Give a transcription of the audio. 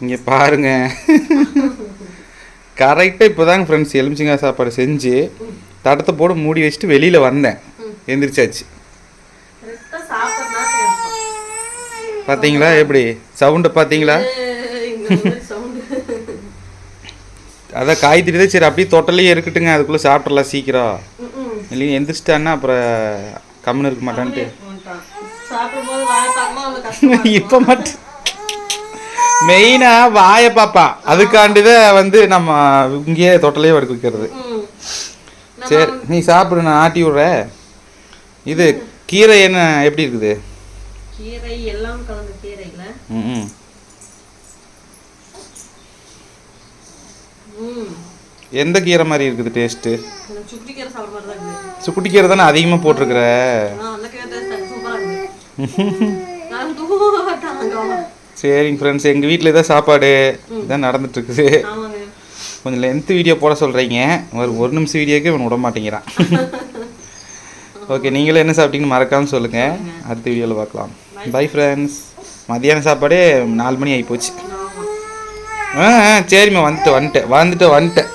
இங்கே பாருங்க. கரெக்டாக இப்போ தாங்க ஃப்ரெண்ட்ஸ் எலுமிச்சங்காய் சாப்பாடு செஞ்சு தடத்தை போட்டு மூடி வச்சுட்டு வெளியில் வந்தேன். எந்திரிச்சாச்சு. பார்த்தீங்களா எப்படி? சவுண்டை பார்த்தீங்களா அதான் காய்கறி தான் சரி அப்படியே தொட்டலையே இருக்கட்டுங்க அதுக்குள்ளே சாப்பிட்றலாம் சீக்கிரம். இல்லைங்க எந்திரிச்சிட்டான்னா அப்புறம் கம்முன்னு இருக்க மாட்டான்ட்டு. இப்போ மட்டும். மெயினாக வாயை பாப்பா. அதுக்காண்டி தான் வந்து நம்ம இங்கேயே தொட்டலையே வடுக்க வைக்கிறது. சரி நீ சாப்பிடு நான் ஆட்டி விட்றேன் இது கீரை என்ன எப்படி இருக்குது? கீரை எல்லாம் கலந்த கீரைல ம் எந்த கீரை மாதிரி இருக்குது எனக்கு சுக்குட்டி கீரை தான் அதிகமாக போட்டிருக்கிற? சரிங்க ஃப்ரெண்ட்ஸ் எங்கள் வீட்டில் தான் சாப்பாடு. இதான் நடந்துட்டு இருக்குது ஆமாங்க. கொஞ்சம் லென்த் வீடியோ போட சொல்கிறீங்க ஒரு ஒரு நிமிஷம் வீடியோக்கே இவன் விட மாட்டேங்கிறான் ஓகே நீங்களும் என்ன சாப்பிட்டீங்கன்னு மறக்காமல் சொல்லுங்கள் அடுத்த வீடியோவில் பார்க்கலாம். பை ஃப்ரெண்ட்ஸ் மதியான சாப்பாடே நாலு மணி ஆகி போச்சு ஆ, சரிம்மா வந்துட்டு வந்துட்டேன் வந்துட்டு வந்துட்டேன்.